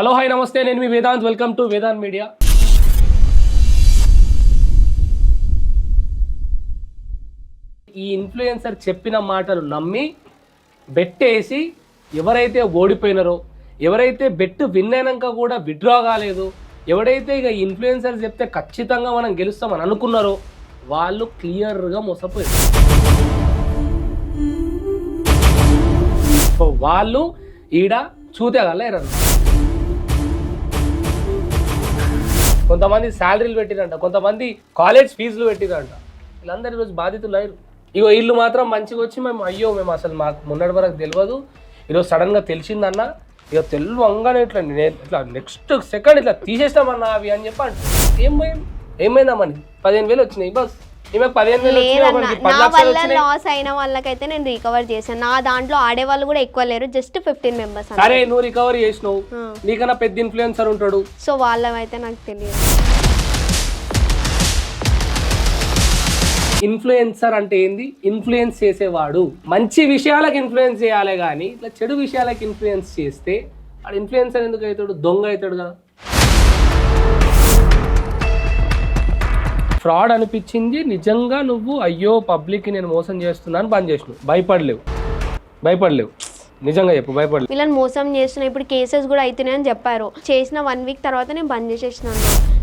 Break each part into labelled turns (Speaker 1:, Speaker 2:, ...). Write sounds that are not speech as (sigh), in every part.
Speaker 1: Hello hi నమస్తే. నేను మీ Vedant. Welcome to Vedant media. ఈ ఇన్ఫ్లుయెన్సర్ చెప్పిన మాటలు నమ్మి బెట్టేసి ఎవరైతే ఓడిపోయినారో ఎవరైతే బెట్ విన్ అయినాక కూడా విత్డ్రా కాలేదు ఎవడైతే ఇక ఇన్ఫ్లుయెన్సర్ చెప్తే ఖచ్చితంగా మనం గెలుస్తామని అనుకున్నారో వాళ్ళు క్లియర్గా మోసపోయారు. సో వాళ్ళు ఈడ చూతేగలరు కొంతమంది శాలరీలు పెట్టిరంట కొంతమంది కాలేజ్ ఫీజులు పెట్టిరంట. వీళ్ళందరూ ఈరోజు బాధితులు అయ్యారు. ఇగో వీళ్ళు మాత్రం మంచిగా వచ్చి మేము అయ్యో మేము అసలు మాకు మొన్నటి వరకు తెలియదు. ఈరోజు సడన్గా తెలిసిందన్న ఇక తెలివంగానే ఇట్లా నేను ఇట్లా నెక్స్ట్ సెకండ్ ఇట్లా తీసేస్తామన్నా అవి అని చెప్పి అంటారు ఏం పోయింది ఏమైందమ్మని పదిహేను వేలు వచ్చినాయి బస్.
Speaker 2: నా వల్ల లాస్ అయిన వాళ్ళకైతే నేను రికవర్ చేశాను. నా దాంట్లో ఆడే వాళ్ళు కూడా ఎక్కువ లేరు జస్ట్ ఫిఫ్టీన్ మెంబర్స్
Speaker 1: సరే నువ్వు రికవరీ చేసినావు. నీకన్నా పెద్ద ఇన్ఫ్లుయెన్సర్ ఉంటాడు.
Speaker 2: సో వాళ్ళమైతే నాకు తెలియదు.
Speaker 1: ఇన్ఫ్లుయెన్సర్ అంటే ఏంది? ఇన్ఫ్లుయెన్స్ చేసేవాడు. మంచి విషయాలకు ఇన్ఫ్లుయెన్స్ చేయాలి కానీ ఇట్లా చెడు విషయాలకు ఇన్ఫ్లుయెన్స్ చేస్తే వాడు ఇన్ఫ్లుయెన్సర్ ఎందుకు అవుతాడు? దొంగ అవుతాడు కదా. ఫ్రాడ్ అనిపించింది. నిజంగా నువ్వు అయ్యో పబ్లిక్కి నేను మోసం చేస్తున్నాను బంద్ చేసినావు. భయపడలేవు. భయపడలేవు. నిజంగా చెప్పు భయపడలేవు
Speaker 2: వీళ్ళని మోసం చేస్తున్నా ఇప్పుడు కేసెస్ కూడా అవుతున్నాయని చెప్పారు. చేసిన వన్ వీక్ తర్వాత నేను బంద్ చేసేసినాను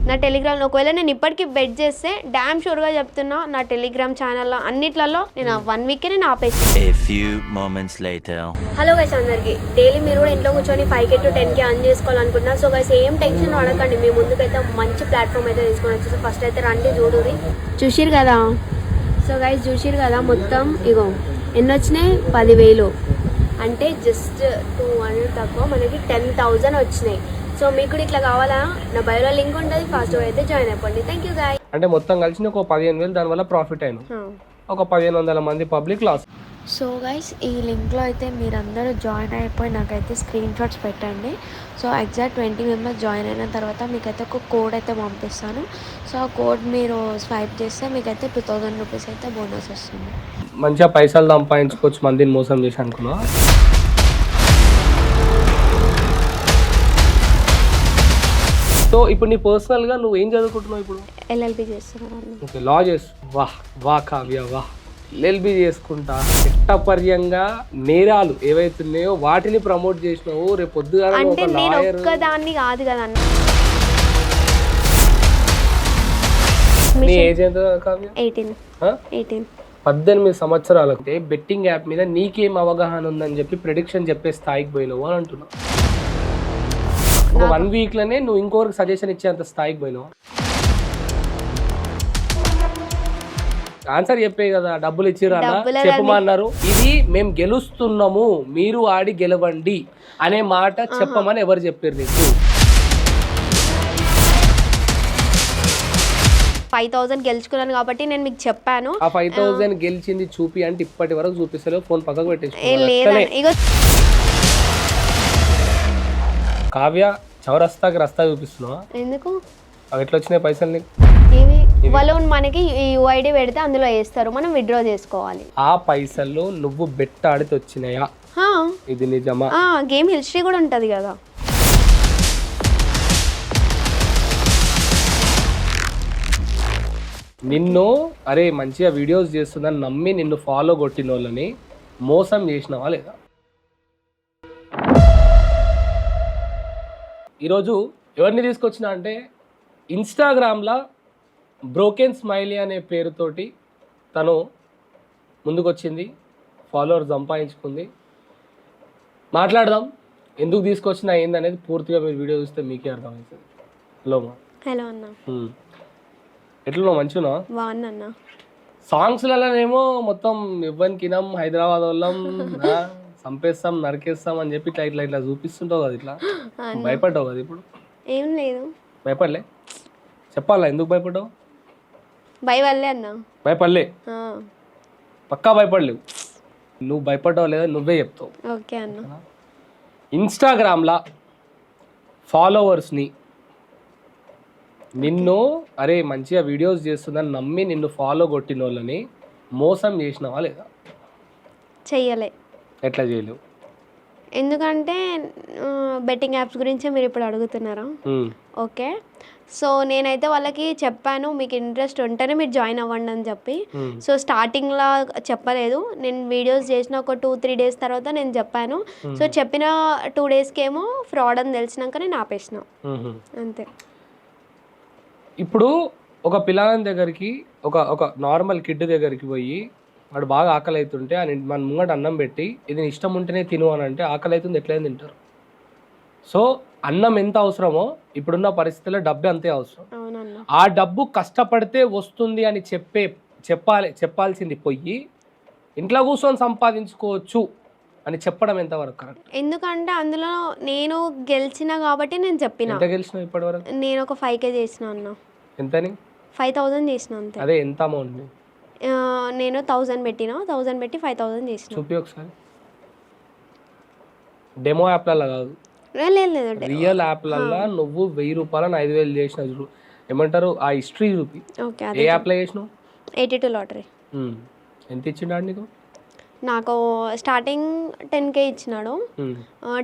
Speaker 2: నా టెలిగ్రామ్ ఒకవేళ నేను ఇప్పటికీ బెడ్ చేస్తే డామ్ షూర్గా చెప్తున్నా నా టెలిగ్రామ్ ఛానల్లో అన్నిట్లలో నేను వన్ వీకే నేను ఆపేసి
Speaker 3: A few moments later.
Speaker 2: Hello guys అందరికి. డైలీ మీరు కూడా ఇంట్లో కూర్చొని five K to ten K earn చేసుకోవాలనుకుంటున్నా. So guys ఏం టెన్షన్ పడకండి. మీ ముందుకైతే మంచి ప్లాట్ఫామ్ అయితే తీసుకొని వచ్చేసి. ఫస్ట్ అయితే రండి చూడురి చూసిరు కదా? సో గైస్ చూసిరు కదా మొత్తం? ఇగో ఎన్ని వచ్చినాయి పదివేలు. అంటే జస్ట్ టూ హండ్రెడ్ తక్కువ మనకి టెన్ థౌజండ్ వచ్చినాయి. సో మీకు కూడా ఇట్లా కావాలా? నా బయోలో లింక్ ఉంటుంది ఫాస్ట్గా అయితే జాయిన్ అయిపోండి. థ్యాంక్ యూ గాయ్
Speaker 1: అంటే మొత్తం కలిసి ఒక పదిహేను వేలు దానివల్ల ప్రాఫిట్ అయిన ఒక పదిహేను వందల మంది పబ్లిక్ లాస్.
Speaker 2: సో గైస్ ఈ లింక్లో అయితే మీరందరూ జాయిన్ అయిపోయి నాకైతే స్క్రీన్ షాట్స్ పెట్టండి. So exact twenty members join అయిన తర్వాత మీకైతే ఒక కోడ్ అయితే పంపిస్తాను. సో ఆ కోడ్ మీరు స్వైప్ చేస్తే మీకైతే టూ థౌజండ్ రూపీస్ అయితే బోనస్ వస్తుంది.
Speaker 1: మంచిగా పైసలు సంపాదించుకోవచ్చు మందిని మోసం చేసి అనుకున్నా సో ఇప్పుడు నీ పర్సనల్గా నువ్వు ఏం చదువుకుంటున్నావు ఇప్పుడు?
Speaker 2: ఎల్ఎల్బి చేస్తున్నాను.
Speaker 1: ఓకే లా చేసు వాహ్ వా కావ్య వాహ్. ఎల్ఎల్బి చేసుకుంటా. చట్టపర్యంగా నేరాలు ఏవైతున్నాయో వాటిని ప్రమోట్ చేసినావు. రేపు పొద్దుగా
Speaker 2: అంటే నేను ఒక్కదాన్ని కాదు కదన్న.
Speaker 1: నీ ఏజ్ ఎంత కావ్య?
Speaker 2: ఎయిటీన్.
Speaker 1: ఆ?
Speaker 2: ఎయిటీన్.
Speaker 1: పద్దెనిమిది సంవత్సరాలకు. బెట్టింగ్ యాప్ మీద నీకేం అవగాహన ఉందని చెప్పి ప్రిడిక్షన్ చెప్పే స్థాయికి పోయినావు అని అంటున్నా. ఒక వన్ వీక్లోనే నువ్వు ఇంకొకరికి సజెషన్ ఇచ్చేంత స్థాయికి పోయినావు. ఆన్సర్ చెప్పే కదా డబ్బులు ఇచ్చిరా చెప్పమన్నారు ఇది మేము గెలుస్తున్నాము మీరు ఆడి గెలవండి అనే మాట చెప్పమని ఎవరు చెప్పారు నీకు?
Speaker 2: ఫైవ్ థౌజండ్ గెలుచుకున్నాను కాబట్టి నేను మీకు చెప్పాను.
Speaker 1: ఆ ఫైవ్ థౌసండ్ గెలిచింది చూపి అంటే ఇప్పటి వరకు చూపిస్తలేవు ఫోన్ పక్కకు పెట్టేసి కావ్య చౌరస్తాకి రస్తా చూపిస్తున్నావా?
Speaker 2: ఎందుకు?
Speaker 1: అవి ఎట్లా వచ్చినాయి పైసలు నీకు?
Speaker 2: ఇవి మనకి ఈ యూఐడి పెడితే అందులో వేస్తారు. మనం విత్డ్రా చేసుకోవాలి.
Speaker 1: ఆ పైసలు నువ్వు బెట్ట ఆడితే వచ్చినాయా?
Speaker 2: హా,
Speaker 1: ఇది నిజమా?
Speaker 2: ఆ, గేమ్ హిస్టరీ కూడా ఉంటుంది కదా.
Speaker 1: నిన్ను అరే మంచిగా వీడియోస్ చేస్తుందని నమ్మి నిన్ను ఫాలో కొట్టిన వాళ్ళని మోసం చేసినావా లేదా? ఈరోజు ఎవరిని తీసుకొచ్చినా అంటే ఇన్స్టాగ్రామ్లో బ్రోకెన్ స్మైలీ అనే పేరుతోటి తను ముందుకొచ్చింది ఫాలోవర్ సంపాదించుకుంది. మాట్లాడదాం ఎందుకు తీసుకొచ్చినా ఏందనేది పూర్తిగా మీరు వీడియో చూస్తే మీకే అర్థమవుతుంది. హలో మా
Speaker 2: హలో అన్న.
Speaker 1: ఎట్లున్నావు? మంచిగా
Speaker 2: బాగున్నా అన్న.
Speaker 1: సాంగ్స్లలోనేమో మొత్తం ఇవ్వని కినం హైదరాబాద్ వాళ్ళం (laughs) చంపేస్తాం నరికేస్తాం అని చెప్పి ఇట్లా ఇట్లా ఇట్లా చూపిస్తుంటావు కదా ఇట్లా. (gasps) భయపడ్డావు కదా ఇప్పుడు?
Speaker 2: ఏం లేదు.
Speaker 1: భయపడలే? చెప్పాలా? ఎందుకు భయపడ్డావు?
Speaker 2: వల్లే అన్న.
Speaker 1: భయపడలే? పక్కా భయపడలేవు. నువ్వు భయపడ్డావు లేదా నువ్వే చెప్తావు.
Speaker 2: ఓకే అన్న.
Speaker 1: ఇన్స్టాగ్రామ్లా ఫాలోవర్స్ని నిన్ను అరే మంచిగా వీడియోస్ చేస్తుందని నమ్మి నిన్ను ఫాలో కొట్టిన వాళ్ళని మోసం చేసినావా లేదా?
Speaker 2: చెయ్యలే.
Speaker 1: ఎట్లా చేయలేవు?
Speaker 2: ఎందుకంటే బెట్టింగ్ యాప్స్ గురించి మీరు ఇప్పుడు అడుగుతున్నారా? ఓకే. సో నేనైతే వాళ్ళకి చెప్పాను మీకు ఇంట్రెస్ట్ ఉంటేనే మీరు జాయిన్ అవ్వండి అని చెప్పి. సో స్టార్టింగ్లో చెప్పలేదు. నేను వీడియోస్ చేసిన ఒక టూ త్రీ డేస్ తర్వాత నేను చెప్పాను. సో చెప్పిన టూ డేస్కి ఏమో ఫ్రాడ్ అని తెలిసినాక నేను ఆపేసిన. అంతే.
Speaker 1: ఇప్పుడు ఒక పిల్లాని దగ్గరికి ఒక ఒక నార్మల్ కిడ్ దగ్గరికి పోయి వాడు బాగా ఆకలి అవుతుంటే ఆయన మన ముంగట అన్నం పెట్టి ఇది ఇష్టం ఉంటేనే తిను అని అంటే ఆకలి అవుతుంది ఎట్లయినా తింటారు. సో అన్నం ఎంత అవసరమో ఇప్పుడున్న పరిస్థితుల్లో డబ్బు అంతే అవసరం. ఆ డబ్బు కష్టపడితే వస్తుంది అని చెప్పే చెప్పాలి చెప్పాల్సింది పోయి ఇంట్లో కూర్చొని సంపాదించుకోవచ్చు అని చెప్పడం ఎంతవరకు కరెక్ట్?
Speaker 2: ఎందుకంటే అందులో నేను గెలిచిన కాబట్టి నేను చెప్పిన.
Speaker 1: ఎంత గెలిచినావు ఇప్పటివరకు?
Speaker 2: నేను ఒక ఫైవ్ కే చేసిన అన్న.
Speaker 1: ఎంతని?
Speaker 2: ఫైవ్ థౌజండ్ చేసిన అంతే.
Speaker 1: అదే ఎంత అమౌంట్
Speaker 2: నేను థౌజండ్ పెట్టిన. థౌజండ్ పెట్టి ఫైవ్ థౌజండ్ చేసిన.
Speaker 1: చూపి ఒకసారి. డెమో యాప్లలో కాదు.
Speaker 2: లేదు లేదు
Speaker 1: రియల్ యాప్లల్లో నువ్వు వెయ్యి రూపాయలని ఐదు వేలు చేసిన ఏమంటారు? ఆ హిస్టరీ చూపి.
Speaker 2: ఓకే
Speaker 1: ఏ యాప్లో చేసినావు?
Speaker 2: Eighty two lottery.
Speaker 1: ఎంత ఇచ్చిండాడు నీకు?
Speaker 2: నాకు స్టార్టింగ్ టెన్ కే ఇచ్చినాడు.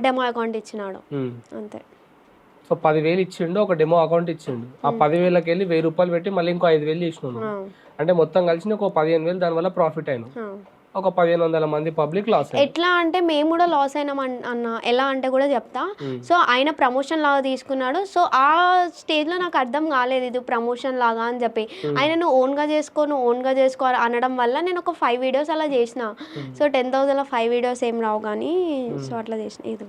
Speaker 2: డెమో అకౌంట్ ఇచ్చినాడు. అంతే.
Speaker 1: సో పదివేలు ఇచ్చిండు ఒక డెమో అకౌంట్ ఇచ్చిండు. ఆ పదివేలకి వెళ్ళి వెయ్యి రూపాయలు పెట్టి మళ్ళీ ఇంకో ఐదు వేలు నువ్వు. అంటే మొత్తం కలిసి ఒక పదిహేను వేలు దానివల్ల ప్రాఫిట్ అయినావు.
Speaker 2: ఆ.
Speaker 1: ఒక పదిహేను వందల మంది పబ్లిక్ లాస్
Speaker 2: ఎట్లా అంటే మేము కూడా లాస్ అయినాం అన్- అన్న ఎలా అంటే కూడా చెప్తా. సో ఆయన ప్రమోషన్ లాగా తీసుకున్నాడు. సో ఆ స్టేజ్లో నాకు అర్థం కాలేదు ఇది ప్రమోషన్ లాగా అని చెప్పి. ఆయన నువ్వు ఓన్గా చేసుకో నువ్వు ఓన్గా చేసుకో అనడం వల్ల నేను ఒక ఫైవ్ వీడియోస్ అలా చేసిన. సో టెన్ థౌసండ్లో ఫైవ్ వీడియోస్ ఏం రావు కానీ సో అట్లా చేసిన ఇది.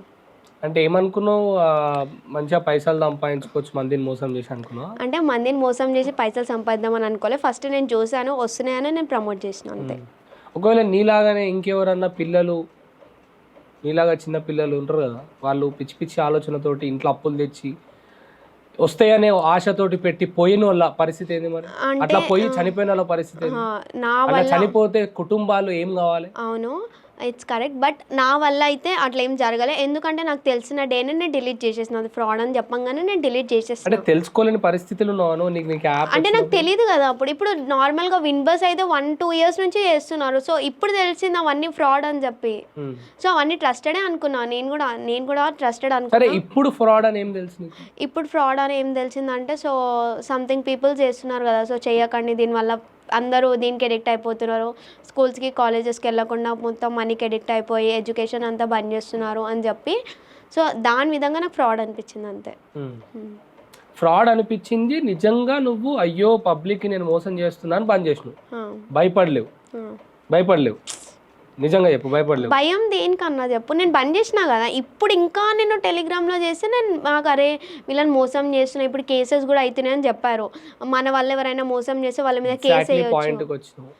Speaker 1: అంటే ఏమనుకున్నావు? మంచిగా పైసలు సంపాదించుకోవచ్చు మందిని మోసం చేసి అనుకున్నావు?
Speaker 2: అంటే మందిని మోసం చేసి పైసలు సంపాదిద్దామని అనుకోలే. ఫస్ట్ నేను చూశాను వస్తున్నాయని నేను ప్రమోట్ చేసిన అంతే.
Speaker 1: ఒకవేళ నీలాగానే ఇంకెవరన్నా పిల్లలు నీలాగా చిన్న పిల్లలు ఉంటారు కదా వాళ్ళు పిచ్చి పిచ్చి ఆలోచనతోటి ఇంట్లో అప్పులు తెచ్చి వస్తాయనే ఆశతోటి పెట్టి పోయిన వాళ్ళ పరిస్థితి ఏంది మరి?
Speaker 2: అంటే,
Speaker 1: అట్లా పోయి చనిపోయిన వాళ్ళ పరిస్థితి
Speaker 2: నా
Speaker 1: చనిపోతే కుటుంబాలు ఏం కావాలి?
Speaker 2: అవును. ఇట్స్ కరెక్ట్ బట్ నా వల్ల అయితే అట్లా ఏం జరగలే. ఎందుకంటే నాకు తెలిసిన డేనే నేను డిలీట్ చేసేసిన. అది ఫ్రాడ్ అని చెప్పంగానే నేను డిలీట్ చేసేసిన.
Speaker 1: అంటే తెలుసుకోలేని పరిస్థితులు
Speaker 2: అంటే నాకు తెలియదు కదా అప్పుడు. ఇప్పుడు నార్మల్గా విన్బస్ అయితే వన్ టూ ఇయర్స్ నుంచి చేస్తున్నారు. సో ఇప్పుడు తెలిసింది అవన్నీ ఫ్రాడ్ అని చెప్పి. సో అవన్నీ ట్రస్టెడే అనుకున్నా. నేను కూడా నేను కూడా ట్రస్టెడ్ అనుకున్నా.
Speaker 1: ఇప్పుడు ఫ్రాడ్ అని ఏం తెలుసు నీకు?
Speaker 2: ఇప్పుడు ఫ్రాడ్ అని ఏం తెలిసిందంటే సో సంథింగ్ పీపుల్ చేస్తున్నారు కదా. సో చేయకండి. దీనివల్ల అందరూ దీనికి ఎడిక్ట్ అయిపోతున్నారు. స్కూల్స్కి కాలేజెస్కి వెళ్ళకుండా మొత్తం మనీకి ఎడిక్ట్ అయిపోయి ఎడ్యుకేషన్ అంతా బంద్ చేస్తున్నారు అని చెప్పి. సో దాని విధంగా నాకు ఫ్రాడ్ అనిపించింది అంతే.
Speaker 1: ఫ్రాడ్ అనిపించింది. నిజంగా నువ్వు అయ్యో పబ్లిక్ నేను మోసం చేస్తున్నాను బంద్ చేసినావు. భయపడలేవు. భయపడలేవు. నిజంగా చెప్పు భయపడలేవు.
Speaker 2: భయం దేనికన్నా చెప్పు. నేను బంద్ చేసినా కదా ఇప్పుడు ఇంకా నేను టెలిగ్రామ్లో చేస్తే నేను మాకు అరే వీళ్ళని మోసం చేస్తున్నా ఇప్పుడు కేసెస్ కూడా అవుతున్నాయని చెప్పారు. మన వాళ్ళు ఎవరైనా మోసం చేస్తే వాళ్ళ మీద కేసు
Speaker 1: పాయింట్కి వచ్చినావు.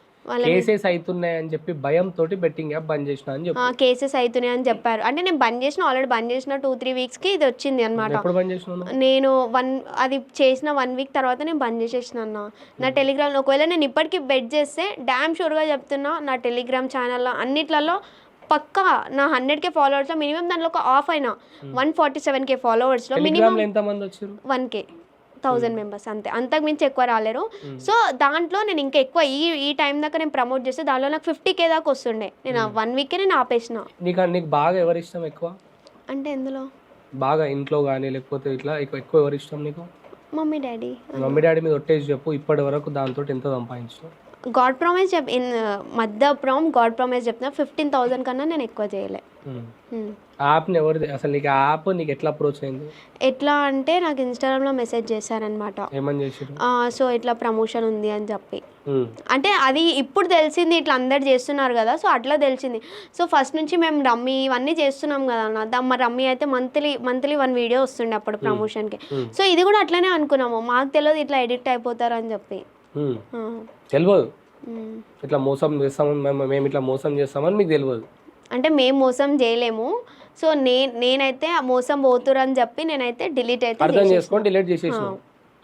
Speaker 1: కేసెస్ అవుతున్నాయి అని చెప్పి భయంతో బెట్టింగ్ యాప్ బంద్ చేసిన అని చెప్పు.
Speaker 2: కేసెస్ అవుతున్నాయి అని చెప్పారు. అంటే నేను బంద్ చేసిన ఆల్రెడీ బంద్ చేసిన టూ త్రీ వీక్స్కి ఇది వచ్చింది అనమాట? నేను వన్ అది చేసిన వన్ వీక్ తర్వాత నేను బంద్ చేసేసిన అన్న. నా టెలిగ్రామ్ ఒకవేళ నేను ఇప్పటికీ బెడ్ చేస్తే డ్యామ్ షూర్గా చెప్తున్నా నా టెలిగ్రామ్ ఛానల్లో అన్నిట్లలో పక్కా నా హండ్రెడ్ కే ఫాలోవర్స్లో మినిమం దాంట్లో ఒక ఆఫ్ అయినా. One forty seven K minimum
Speaker 1: టెలిగ్రామ్లో ఎంత మంది వచ్చారు
Speaker 2: వన్ కే థౌజండ్ మెంబర్స్ అంతే. అంతకు మించి ఎక్కువ రాలేరు. సో దాంట్లో నేను ఇంకా ఎక్కువ ఈ ఈ టైం దాకా నేను ప్రమోట్ చేస్తే దాంట్లో నాకు ఫిఫ్టీ కే దాకా వస్తుండే. నేను వన్ వీకే నేను ఆపేసిన.
Speaker 1: నీకు నీకు బాగా ఎవరి ఇష్టం ఎక్కువ?
Speaker 2: అంటే ఎందులో?
Speaker 1: బాగా ఇంట్లో కానీ లేకపోతే ఇట్లా ఎక్కువ ఎక్కువ ఎవరి ఇష్టం నీకు?
Speaker 2: Mummy daddy.
Speaker 1: మమ్మీ డాడీ మీద ఒట్టేసి చెప్పు ఇప్పటి వరకు దాంతో ఎంత సంపాదించావు
Speaker 2: గాడ్ ప్రామిస్ చెప్ ఇన్ మధ్య ప్రామ్ గాడ్ ప్రామిస్ చెప్తున్నా ఫిఫ్టీన్ థౌజండ్ కన్నా నేను ఎక్కువ చేయలే. Hmm.
Speaker 1: యాప్ని ఎవరు అసలు నీకు యాప్ నీకు ఎట్లా అప్రోచ్ అయింది?
Speaker 2: ఎట్లా అంటే నాకు ఇన్స్టాగ్రామ్లో మెసేజ్ చేశారనమాట సో ఇట్లా ప్రమోషన్ ఉంది అని చెప్పి. అంటే అది ఇప్పుడు తెలిసింది ఇట్లా అందరు చేస్తున్నారు కదా సో అట్లా తెలిసింది. సో ఫస్ట్ నుంచి మేము రమ్మీ ఇవన్నీ చేస్తున్నాం కదా అన్న. దమ్మ రమ్మీ అయితే మంత్లీ మంత్లీ వన్ వీడియో వస్తుండే అప్పుడు ప్రమోషన్కి సో ఇది కూడా అట్లనే అనుకున్నాము. మాకు తెలియదు ఇట్లా ఎడిక్ట్ అయిపోతారు అని చెప్పి.
Speaker 1: తెలియదు. ఇట్లా మోసం చేస్తామని మేము ఇట్లా మోసం చేస్తామని మీకు తెలియదు
Speaker 2: అంటే మేము మోసం చేయలేము. సో నే నేనైతే ఆ మోసం పోతురు అని చెప్పి నేనైతే డిలీట్ అయితే
Speaker 1: అర్థం. చేసుకొని డిలీట్ చేసేసినాం.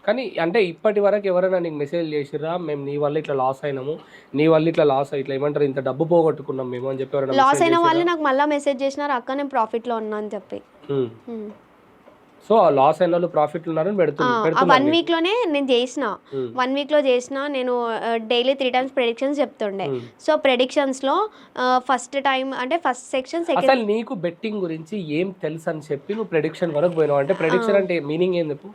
Speaker 1: కానీ అంటే ఇప్పటి వరకు ఎవరైనా నీకు మెసేజ్ చేసిర్రా మేము నీ వల్ల ఇట్లా లాస్ అయినాము నీ వల్ల ఇట్లా లాస్ ఇట్లా ఏమంటారు ఇంత డబ్బు పోగొట్టుకున్నాం మేము అని చెప్పి
Speaker 2: లాస్ అయిన వాళ్ళు నాకు మళ్ళీ మెసేజ్ చేసినారు అక్క నేను ప్రాఫిట్లో ఉన్నా అని చెప్పి.
Speaker 1: సో ఆ లాస్ అయిన వాళ్ళు ప్రాఫిట్ ఉన్నారని పెడుతుంది
Speaker 2: ఆ వన్
Speaker 1: పెడుతున్నారు
Speaker 2: వీక్లోనే నేను చేసిన.
Speaker 1: Hmm.
Speaker 2: వన్ వీక్లో చేసిన నేను డైలీ త్రీ టైమ్స్ ప్రెడిక్షన్స్ చెప్తుండే.
Speaker 1: Hmm.
Speaker 2: సో ప్రెడిక్షన్స్లో ఫస్ట్ టైం అంటే ఫస్ట్ సెక్షన్ సెకండ్
Speaker 1: అసలు నీకు బెట్టింగ్ గురించి ఏం తెలుసు అని చెప్పి నువ్వు ప్రెడిక్షన్ వరకు పోయినావు. అంటే ప్రెడిక్షన్ అంటే మీనింగ్ ఏం చెప్పు?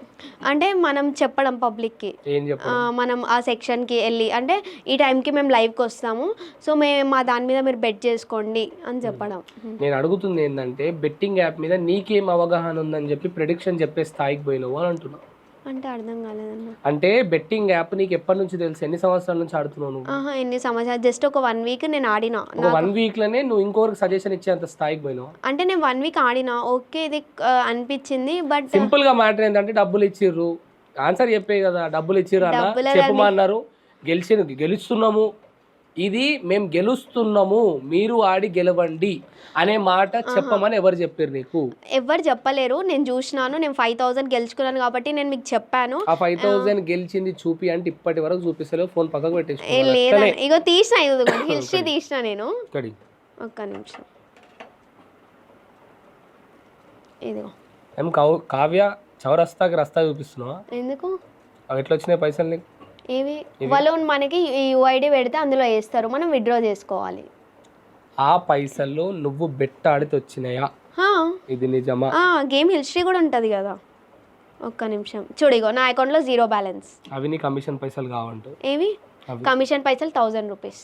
Speaker 2: అంటే మనం చెప్పడం పబ్లిక్కి.
Speaker 1: ఏం చెప్పు
Speaker 2: ఆ, మనం ఆ సెక్షన్కి వెళ్ళి అంటే ఈ టైంకి మేము లైవ్కి వస్తాము. సో మేము మా దాని మీద మీరు బెట్ చేసుకోండి అని చెప్పడం.
Speaker 1: నేను అడుగుతుంది ఏంటంటే బెట్టింగ్ యాప్ మీద నీకేం అవగాహన ఉందని చెప్పి ప్రెడిక్షన్ చెప్పే స్థాయికి పోయినావు అని అంటున్నావు.
Speaker 2: అంటే అర్థం కాలేదన్న
Speaker 1: అంటే బెట్టింగ్ యాప్ నీకు ఎప్పటి నుంచి తెలుసు? ఎన్ని సంవత్సరాల నుంచి ఆడుతున్నావు నువ్వు?
Speaker 2: ఆహా ఎన్ని సంవత్సరాలు? జస్ట్ ఒక వన్ వీక్ నేను ఆడిన.
Speaker 1: ఒక వన్ వీక్లోనే నువ్వు ఇంకొకరికి సజెషన్ ఇచ్చేంత స్థాయికి పోయినావు?
Speaker 2: అంటే నేను వన్ వీక్ ఆడిన. ఓకే ఇది ఆ, అనిపించింది బట్
Speaker 1: సింపుల్గా మ్యాటర్ ఏంటంటే డబ్బులు ఇచ్చిర్రు. ఆన్సర్ చెప్పే కదా డబ్బులు ఇచ్చిర్రు అన్న.
Speaker 2: డబ్బులే
Speaker 1: చెప్పమా అన్నారు. గెలిచి గెలుస్తున్నాము. ఇది మేము గెలుస్తున్నాము మీరు ఆడి గెలవండి అనే మాట చెప్పమని ఎవరు చెప్పారు నీకు?
Speaker 2: ఎవరు చెప్పలేరు. నేను చూసినాను నేను ఫైవ్ థౌసండ్ గెలుచుకున్నాను కాబట్టి నేను మీకు చెప్పాను.
Speaker 1: ఆ ఫైవ్ థౌసండ్ గెలిచింది చూపి అంటే ఇప్పటి వరకు చూపిస్తలేవు ఫోన్ పక్కకు పెట్టేసి
Speaker 2: ఇగో తీసిన (coughs) హిస్టరీ తీసిన నేను. ఒక్క నిమిషం. ఇదిగో.
Speaker 1: ఏం కావ్య చౌరస్తాకి రస్తా చూపిస్తున్నావా?
Speaker 2: ఎందుకు?
Speaker 1: అవి ఎట్లా వచ్చినాయి పైసలు నీకు?
Speaker 2: ఏవి వాళ్ళు మనకి ఈ యూఐడి పెడితే అందులో వేస్తారు. మనం విత్డ్రా చేసుకోవాలి.
Speaker 1: ఆ పైసలు నువ్వు బెట్ట ఆడితే వచ్చినాయా ఇది నిజమా?
Speaker 2: గేమ్ హిస్టరీ కూడా ఉంటుంది కదా. ఒక్క నిమిషం. చూడు ఇగో నా అకౌంట్లో జీరో బ్యాలెన్స్
Speaker 1: అవి నీ కమిషన్ పైసలు కావంటు.
Speaker 2: ఏవి. కమిషన్ పైసలు థౌజండ్ రూపీస్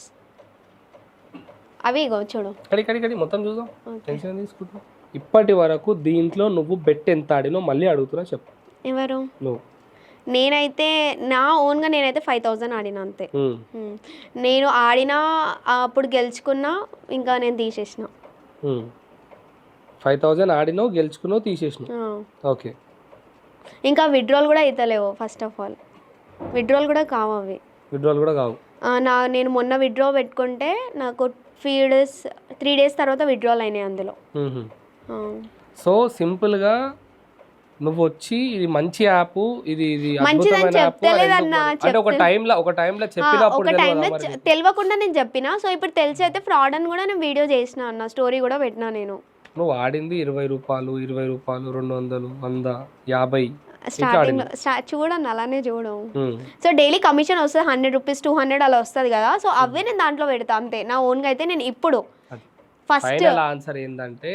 Speaker 2: అవి ఇగో చూడు.
Speaker 1: ఇక్కడి మొత్తం చూద్దాం. టెన్షన్ తీసుకుంటున్నావు? ఇప్పటి వరకు దీంట్లో నువ్వు బెట్ ఎంత ఆడినో మళ్ళీ అడుగుతున్నా చెప్పు.
Speaker 2: ఎవరు?
Speaker 1: నువ్వు.
Speaker 2: నేనైతే నా ఓన్గా నేనైతే ఫైవ్ థౌజండ్ ఆడిన అంతే. నేను ఆడినా అప్పుడు గెలుచుకున్నా ఇంకా నేను తీసేసిన.
Speaker 1: ఫైవ్ థౌజండ్ ఆడినావు గెలుచుకున్నావు తీసేసినావు.
Speaker 2: ఆ.
Speaker 1: ఓకే.
Speaker 2: ఇంకా విడ్రాల్ కూడా అవుతలేవు ఫస్ట్ ఆఫ్ ఆల్ విడ్రాల్ కూడా కావు అవి.
Speaker 1: విడ్రాల్ కూడా కావు.
Speaker 2: నా నేను మొన్న విడ్రా పెట్టుకుంటే నాకు త్రీ డేస్ త్రీ డేస్ తర్వాత విడ్రాల్ అయినాయి అందులో.
Speaker 1: సో సింపుల్గా నువ్వు వచ్చి ఇది మంచి యాప్ ఇది ఇది
Speaker 2: మంచిదని చెప్తలేదన్నా,
Speaker 1: అంటే ఒక టైంలో ఒక టైంలో చెప్పినప్పుడు
Speaker 2: ఒక? తెలియకుండా నేను చెప్పిన. సో ఇప్పుడు తెలిసి అయితే ఫ్రాడ్ అని కూడా నేను వీడియో చేసిన అన్న స్టోరీ కూడా పెట్టినా నేను.
Speaker 1: నువ్వు ఆడింది ఇరవై రూపాయలు ఇరవై రూపాయలు రెండు వందలు వంద యాభై.
Speaker 2: స్టార్టింగ్ చూడండి అలానే చూడం. సో డైలీ కమిషన్ వస్తుంది హండ్రెడ్ రూపీస్ టూ హండ్రెడ్ అలా వస్తుంది కదా. సో అవే నేను దాంట్లో పెడతా అంతే. నా ఓన్గా అయితే నేను ఇప్పుడు. ఫస్ట్
Speaker 1: ఆన్సర్ ఏంటంటే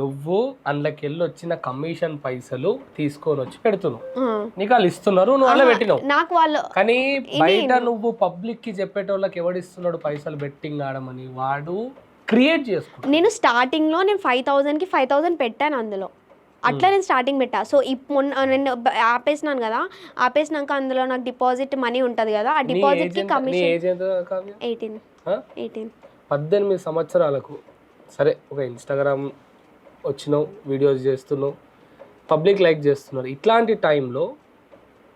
Speaker 1: నువ్వు అందులోకి వెళ్ళి వచ్చిన కమిషన్ పైసలు తీసుకొని వచ్చి పెడుతున్నావు. నీకు వాళ్ళు ఇస్తున్నారు నువ్వు అలా పెట్టినావు.
Speaker 2: నాకు వాళ్ళు
Speaker 1: కానీ బయట నువ్వు పబ్లిక్కి చెప్పేటోళ్ళకి ఎవడిస్తున్నాడు పైసలు బెట్టింగ్ ఆడమని? వాడు క్రియేట్ చేసుకుంటాడు.
Speaker 2: నేను స్టార్టింగ్లో నేను ఫైవ్ థౌసండ్కి ఫైవ్ థౌసండ్ పెట్టాను అందులో. అట్లా నేను స్టార్టింగ్ పెట్టా. సో ఇప్పుడు మొన్న నేను ఆపేసినాను కదా ఆపేసినాక అందులో నాకు డిపాజిట్ మనీ ఉంటుంది కదా ఆ
Speaker 1: డిపాజిట్కి
Speaker 2: కమిషన్ ఎయిటీన్? ఎయిటీన్.
Speaker 1: పద్దెనిమిది సంవత్సరాలకు సరే ఒక ఇన్స్టాగ్రామ్ వచ్చినావు వీడియోస్ చేస్తున్నావు పబ్లిక్ లైక్ చేస్తున్నారు. ఇట్లాంటి టైంలో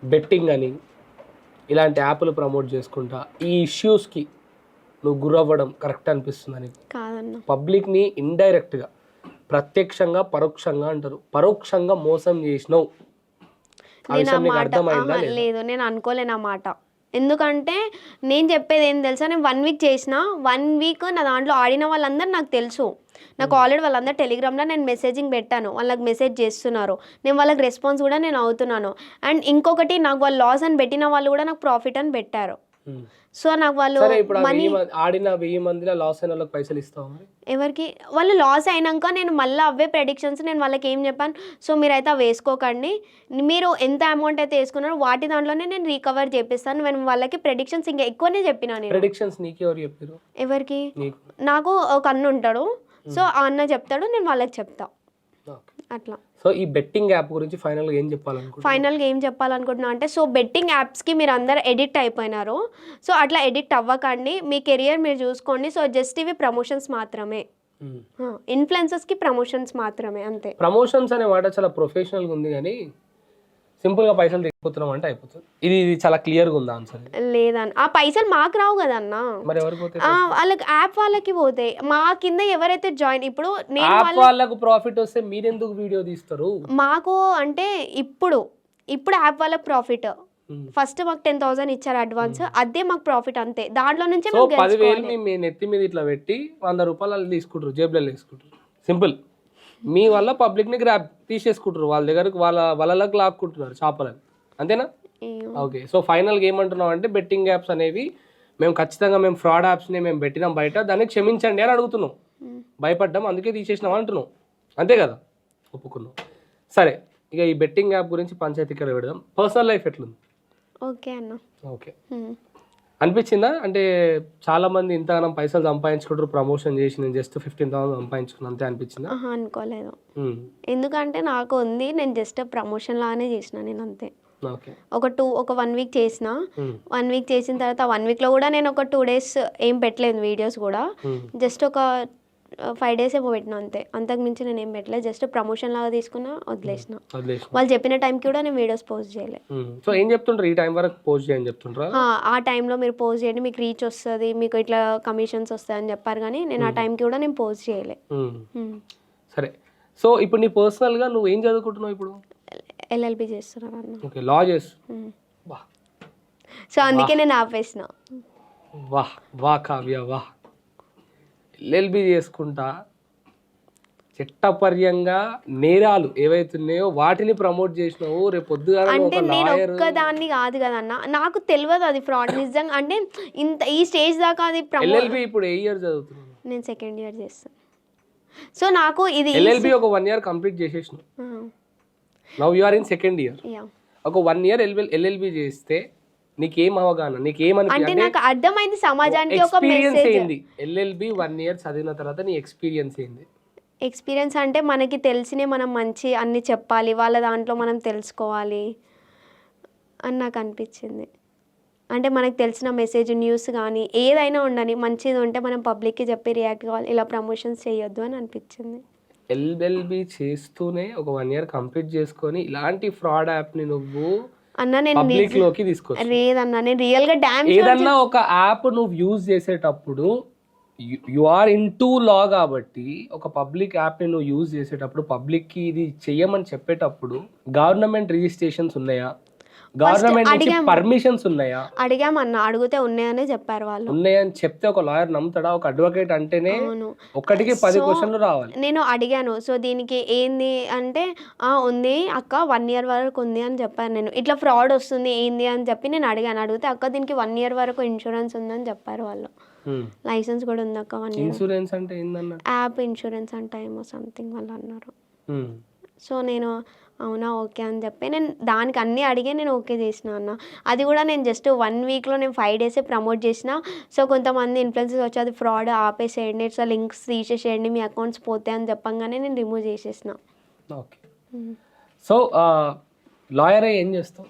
Speaker 1: బెట్టింగ్ అని ఇలాంటి యాప్లు ప్రమోట్ చేసుకుంటా ఈ ఇష్యూస్కి నువ్వు గురవ్వడం కరెక్ట్ అనిపిస్తుంది నీకు?
Speaker 2: కాదన్న.
Speaker 1: పబ్లిక్ని ఇండైరెక్ట్గా ప్రత్యక్షంగా పరోక్షంగా అంటారు. పరోక్షంగా మోసం చేసినావు. లేదా?
Speaker 2: లేదు నేను అనుకోలేను ఆ మాట. ఎందుకంటే నేను చెప్పేది ఏం తెలుసా? నేను వన్ వీక్ చేసిన వన్ వీక్ నా దాంట్లో ఆడిన వాళ్ళందరూ నాకు తెలుసు. నాకు ఆల్రెడీ వాళ్ళందరూ టెలిగ్రామ్లో నేను మెసేజింగ్ పెట్టాను. వాళ్ళకి మెసేజ్ చేస్తున్నారు. నేను వాళ్ళకి రెస్పాన్స్ కూడా నేను అవుతున్నాను. అండ్ ఇంకొకటి నాకు వాళ్ళు లాస్ అని పెట్టిన వాళ్ళు కూడా నాకు ప్రాఫిట్ అని పెట్టారు. సో నాకు వాళ్ళు మనీ
Speaker 1: మంది- ఆడిన వెయ్యి మందిలో లాస్ అయిన వాళ్ళకి పైసలు ఇస్తావు మరి?
Speaker 2: ఎవరికి? వాళ్ళు లాస్ అయినాక నేను మళ్ళీ అవే ప్రెడిక్షన్స్ నేను వాళ్ళకి ఏం చెప్పాను? సో మీరైతే అవి వేసుకోకండి. మీరు ఎంత అమౌంట్ అయితే వేసుకున్నారో వాటి దాంట్లోనే నేను రికవర్ చేపిస్తాను. నేను వాళ్ళకి ప్రెడిక్షన్స్ ఇంకా ఎక్కువనే చెప్పిన నేను.
Speaker 1: ప్రెడిక్షన్స్ నీకు ఎవరు చెప్పారు
Speaker 2: ఎవరికి?
Speaker 1: నీకు.
Speaker 2: నాకు ఒక అన్న ఉంటాడు. సో ఆ అన్న చెప్తాడు నేను వాళ్ళకి చెప్తా. అట్లా.
Speaker 1: సో ఈ బెట్టింగ్ యాప్ గురించి ఫైనల్గా ఏం చెప్పాలనుకుంటున్నా
Speaker 2: ఫైనల్గా ఏం చెప్పాలనుకుంటున్నా అంటే సో బెట్టింగ్ యాప్స్కి మీరు అందరు ఎడిక్ట్ అయిపోయినారు. సో అట్లా ఎడిక్ట్ అవ్వకండి. మీ కెరియర్ మీరు చూసుకోండి. సో జస్ట్ ఇవి ప్రమోషన్స్ మాత్రమే. ఇన్ఫ్లుయెన్సెస్కి ప్రమోషన్స్ మాత్రమే అంతే.
Speaker 1: ప్రమోషన్స్ అనే మాట చాలా ప్రొఫెషనల్గా ఉంది కానీ సింపుల్గా పైసలు తెగిపోతున్నాం అంటే అయిపోతుంది. ఇది ఇది చాలా క్లియర్గా ఉంది ఆన్సర్?
Speaker 2: లేదన్న ఆ పైసలు మాకు రావు కదన్నా
Speaker 1: మరి ఎవరికి పోతే
Speaker 2: వాళ్ళకి యాప్ వాళ్ళకి పోతాయి మా కింద ఎవరైతే జాయిన్ ఇప్పుడు నేను
Speaker 1: యాప్ వాళ్ళకు ప్రాఫిట్ వస్తే మీరెందుకు వీడియో తీస్తారు?
Speaker 2: మాకు అంటే ఇప్పుడు ఇప్పుడు యాప్ వాళ్ళకి ప్రాఫిట్. ఫస్ట్ మాకు టెన్ థౌసండ్ ఇచ్చారు అడ్వాన్స్ అదే మాకు ప్రాఫిట్ అంతే. దాంట్లో నుంచే
Speaker 1: సో
Speaker 2: మేము
Speaker 1: పదివేలు
Speaker 2: గెలుచుకోవాలి
Speaker 1: మీ మీ నెత్తి మీద ఇట్లా పెట్టి వంద రూపాయలు వాళ్ళు తీసుకుంటారు జేబులలో తీసుకుంటారు సింపుల్. మీ వల్ల పబ్లిక్ని గ్రాప్ తీసేసుకుంటారు వాళ్ళ దగ్గరకు వాళ్ళ వాళ్ళకి లాక్కుంటున్నారు చేపలని. అంతేనా. ఓకే. సో ఫైనల్గా ఏమంటున్నాం అంటే బెట్టింగ్ యాప్స్ అనేవి మేము ఖచ్చితంగా మేము ఫ్రాడ్ యాప్స్ని మేము పెట్టినాం బయట. దాన్ని క్షమించండి అని అడుగుతున్నాం. భయపడ్డాం అందుకే తీసేసినాం అంటున్నాం. అంతే కదా? ఒప్పుకున్నాం. సరే ఇక ఈ బెట్టింగ్ యాప్ గురించి పంచాయతీ ఇక్కడ పెడదాం. పర్సనల్ లైఫ్ ఎట్లుంది?
Speaker 2: ఓకే అన్న.
Speaker 1: ఓకే. అనిపించిందా? అంటే చాలా మంది ఇంతగానం పైసలు సంపాదించుకుంటారు ప్రమోషన్ చేసి నేను జస్ట్ ఫిఫ్టీన్ థౌసండ్ సంపాదించుకున్నా అంతే అనిపించిందా?
Speaker 2: అనుకోలేదు. ఎందుకంటే నాకు ఉంది నేను జస్ట్ ప్రమోషన్ లాగానే చేసిన నేను అంతే. ఒక టూ ఒక వన్ వీక్ చేసిన. వన్ వీక్ చేసిన తర్వాత వన్ వీక్లో కూడా నేను ఒక టూ డేస్ ఏం పెట్టలేదు వీడియోస్ కూడా. జస్ట్ ఒక ఫైవ్ డేస్ ఏమో పెట్టిన అంతే. అంతకు మించి నేను ఏం పెట్టలేదు జస్ట్ ప్రమోషన్ లాగా తీసుకున్నా వదిలేసిన. వాళ్ళు చెప్పిన టైంకి కూడా నేను వీడియోస్ పోస్ట్ చేయలే.
Speaker 1: ఉమ్, సో ఏం చెప్తుంటారు? ఈ టైం వరకు పోస్ట్ చేయని చెప్తుంటారా?
Speaker 2: ఆ, టైంలో మీరు పోస్ట్ చేయండి. మీకు రీచ్ వస్తుంది మీకు ఇట్లా కమిషన్స్ వస్తాయని చెప్పారు కానీ నేను ఆ టైంకి కూడా నేను పోస్ట్ చేయలే.
Speaker 1: సరే. సో ఇప్పుడు నీ పర్సనల్గా నువ్వు ఏం చదువుకుంటున్నావు ఇప్పుడు?
Speaker 2: ఎల్ఎల్బి చేస్తున్నాను అన్న.
Speaker 1: ఓకే లా చేసు. వాహ్.
Speaker 2: సో అందుకే నేను ఆపేసిన.
Speaker 1: వాహ్. వా కావ్య వాహ్. ఎల్ఎల్బి చేసుకుంటా చట్టపర్యంగా నేరాలు ఏవైతున్నాయో వాటిని ప్రమోట్ చేసినావు రేపు పొద్దుగా
Speaker 2: అంటే నేను ఒక్కదాన్ని కాదు కదన్న. నాకు తెలియదు అది ఫ్రాడ్ నిజంగా. అంటే ఇంత ఈ స్టేజ్ దాకా అది
Speaker 1: ఎల్ఎల్బి ఇప్పుడు ఏ ఇయర్ చదువుతున్నావు
Speaker 2: నేను సెకండ్ ఇయర్ చేస్తాను. సో నాకు ఇది
Speaker 1: ఎల్ఎల్బి ఒక one year complete చేసేసినావు. Now you are in second year
Speaker 2: yeah
Speaker 1: ఒక వన్ ఇయర్ ఎల్ఎల్ ఎల్ఎల్బి చేస్తే నీకేం అవగాహన నీకేమని
Speaker 2: అంటే నాకు అర్థమైంది సమాజానికి ఒక
Speaker 1: ఎక్స్పీరియన్స్
Speaker 2: మెసేజ్
Speaker 1: ఏంది? ఎల్ఎల్బి వన్ ఇయర్ చదివిన తర్వాత నీ ఎక్స్పీరియన్స్ ఏంది?
Speaker 2: ఎక్స్పీరియన్స్ అంటే మనకి తెలిసినే మనం మంచి అన్ని చెప్పాలి వాళ్ళ దాంట్లో మనం తెలుసుకోవాలి అని నాకు అనిపించింది. అంటే మనకు తెలిసిన మెసేజ్ న్యూస్ కానీ ఏదైనా ఉండని మంచిది ఉంటే మనం పబ్లిక్కి చెప్పి రియాక్ట్ కావాలి ఇలా ప్రమోషన్స్ చేయొద్దు అని అనిపించింది.
Speaker 1: ఎల్ఎల్బి చేస్తూనే ఒక వన్ ఇయర్ కంప్లీట్ చేసుకొని ఇలాంటి ఫ్రాడ్ యాప్ని నువ్వు
Speaker 2: అన్న నేను
Speaker 1: పబ్లిక్లోకి
Speaker 2: లేదన్నా నేను రియల్గా డ్యామ్
Speaker 1: ఏదన్నా ఒక యాప్ నువ్వు యూజ్ చేసేటప్పుడు you are into law కాబట్టి ఒక పబ్లిక్ యాప్ని నువ్వు యూజ్ చేసేటప్పుడు పబ్లిక్కి ఇది చెయ్యమని చెప్పేటప్పుడు గవర్నమెంట్ రిజిస్ట్రేషన్స్ ఉన్నాయా? గవర్నమెంట్. పర్మిషన్స్ ఉన్నాయా?
Speaker 2: అడిగామన్న అడిగితే ఉన్నాయనే చెప్పారు వాళ్ళు.
Speaker 1: ఉన్నాయని చెప్తే ఒక లాయర్ నమ్ముతాడా? ఒక అడ్వకేట్ అంటేనే
Speaker 2: అవును.
Speaker 1: ఒక్కటికి పది క్వశ్చన్లు రావాలి.
Speaker 2: నేను అడిగాను సో దీనికి ఏంది అంటే "ఆ, ఉంది అక్క వన్ ఇయర్ వరకు ఉంది అని చెప్పాను నేను. ఇట్లా ఫ్రాడ్ వస్తుంది ఏంది అని చెప్పి నేను అడిగాను. అడిగితే అక్క దీనికి వన్ ఇయర్ వరకు ఇన్సూరెన్స్ ఉందని చెప్పారు వాళ్ళు. లైసెన్స్ కూడా ఉంది అక్క వన్
Speaker 1: ఇన్సూరెన్స్ అంటే
Speaker 2: యాప్ ఇన్సూరెన్స్ అంటే ఏమో సంథింగ్ వాళ్ళు అన్నారు. సో నేను అవునా ఓకే అని చెప్పి నేను దానికి అన్నీ అడిగే నేను ఓకే చేసిన అన్న. అది కూడా నేను జస్ట్ వన్ వీక్లో నేను ఫైవ్ డేసే ప్రమోట్ చేసిన. సో కొంతమంది ఇన్ఫ్లుయెన్సెస్ వచ్చి అది ఫ్రాడ్ ఆపేసేయండి సో లింక్స్ తీసేసేయండి మీ అకౌంట్స్ పోతాయి అని చెప్పంగానే నేను రిమూవ్ చేసేసిన.
Speaker 1: ఓకే. సో లాయర్ అయ్యి ఏం చేస్తావు?